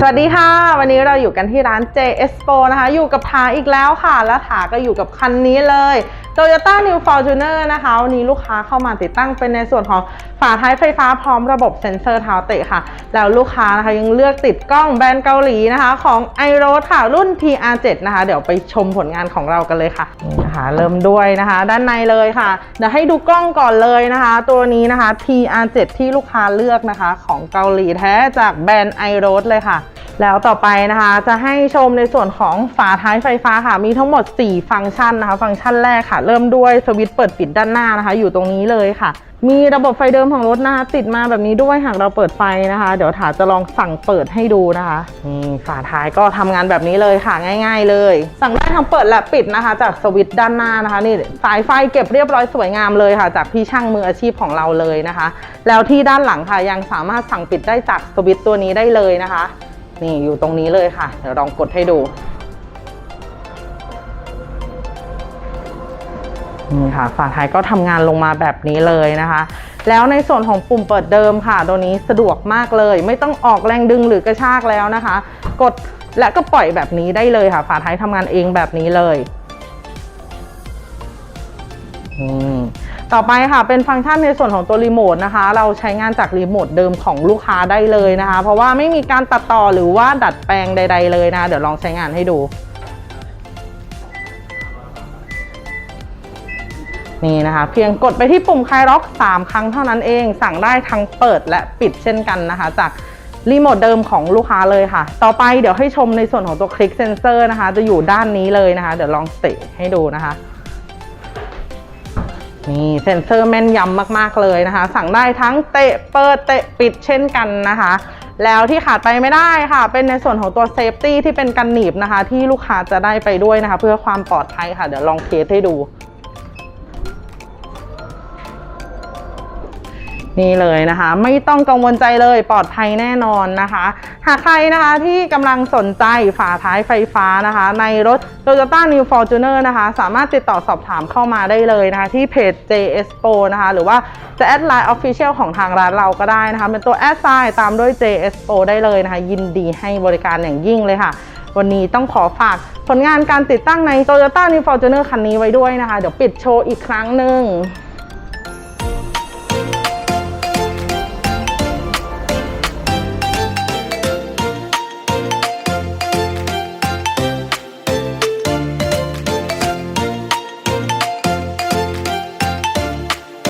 สวัสดีค่ะ วันนี้เราอยู่กันที่ร้าน J Expo นะคะ อยู่กับถาอีกแล้วค่ะ และถาก็อยู่กับคันนี้เลย Toyota New Fortuner นะคะวันนี้ลูกค้าเข้ามาติดตั้งเป็นในส่วนของฝาท้ายไฟฟ้าพร้อมระบบเซ็นเซอร์เท้าเตะค่ะ แล้วลูกค้านะคะยังเลือกติดกล้องแบรนด์เกาหลีนะคะ ของ i r o d ค่ะรุ่น TR7 นะคะ เดี๋ยวไปชมผลงานของเรากันเลยค่ะนะคะเริ่มด้วยนะคะ ด้านในเลยค่ะ เดี๋ยวให้ดูกล้องก่อนเลยนะคะ ตัวนี้นะคะ TR7 ที่ลูกค้าเลือกนะคะ ของเกาหลีแท้จากแบรนด์ i r o d เลยค่ะ แล้วต่อไปนะคะจะให้ชมในส่วนของฝาท้ายไฟฟ้าค่ะ มีทั้งหมด 4 ฟังก์ชันนะคะ ฟังก์ชันแรกค่ะ เริ่มด้วยสวิตช์เปิดปิดด้านหน้านะคะ อยู่ตรงนี้เลยค่ะ มีระบบไฟเดิมของรถนะคะติดมาแบบนี้ด้วยหากเราเปิดไฟนะคะ เดี๋ยวถาจะลองสั่งเปิดให้ดูนะคะนี่ฝาท้ายก็ทำงานแบบนี้เลยค่ะง่าย ๆ เลย สั่งได้ทั้งเปิดและปิดนะคะ จากสวิตช์ด้านหน้านะคะนี่สายไฟเก็บเรียบร้อยสวยงามเลยค่ะ จากพี่ช่างมืออาชีพของเราเลยนะคะ แล้วที่ด้านหลังค่ะยังสามารถสั่งปิดได้จากสวิตช์ตัวนี้ได้เลยนะคะ นี่อยู่ตรงนี้เลยค่ะ เดี๋ยวลองกดให้ดูนี่ค่ะฝาท้ายก็ทำงานลงมาแบบนี้เลยนะคะ แล้วในส่วนของปุ่มเปิดเดิมค่ะ ตัวนี้สะดวกมากเลย ไม่ต้องออกแรงดึงหรือกระชากแล้วนะคะ กดและก็ปล่อยแบบนี้ได้เลยค่ะ ฝาท้ายทำงานเองแบบนี้เลย อืม ต่อไปค่ะเป็นฟังก์ชันในส่วนของตัวรีโมทนะคะ เราใช้งานจากรีโมทเดิมของลูกค้าได้เลยนะคะ เพราะว่าไม่มีการตัดต่อหรือว่าดัดแปลงใด ๆ เลยนะ เดี๋ยวลองใช้งานให้ดูนี่นะคะ เพียงกดไปที่ปุ่มคลายล็อก 3 ครั้งเท่านั้นเอง สั่งได้ทั้งเปิดและปิดเช่นกันนะคะ จากรีโมทเดิมของลูกค้าเลยค่ะ ต่อไปเดี๋ยวให้ชมในส่วนของตัวคลิกเซนเซอร์นะคะ จะอยู่ด้านนี้เลยนะคะ เดี๋ยวลองเตะให้ดูนะคะ นี่เซ็นเซอร์แม่นยำมากๆเลยนะคะ สั่งได้ทั้งเตะเปิดเตะปิดเช่นกันนะคะ แล้วที่ขาดไปไม่ได้ค่ะ เป็นในส่วนของตัวเซฟตี้ที่เป็นกันหนีบนะคะ ที่ลูกค้าจะได้ไปด้วยนะคะ เพื่อความปลอดภัยค่ะ เดี๋ยวลองเทสให้ดู นี่เลยนะคะ ไม่ต้องกังวลใจเลยปลอดภัยแน่นอนนะคะ หากใครนะคะที่กำลังสนใจฝาท้ายไฟฟ้านะคะ ในรถ Toyota New Fortuner นะคะ สามารถติดต่อสอบถามเข้ามาได้เลยนะคะ ที่เพจ JS Pro นะคะ หรือว่าจะแอดไลน์ Official ของทางร้านเราก็ได้นะคะ เป็นตัวแอดไซน์ตามด้วย JS Pro ได้เลยนะคะ ยินดีให้บริการอย่างยิ่งเลยค่ะ วันนี้ต้องขอฝากผลงานการติดตั้งใน Toyota New Fortuner คันนี้ไว้ด้วยนะคะ เดี๋ยวปิดโชว์อีกครั้งหนึ่ง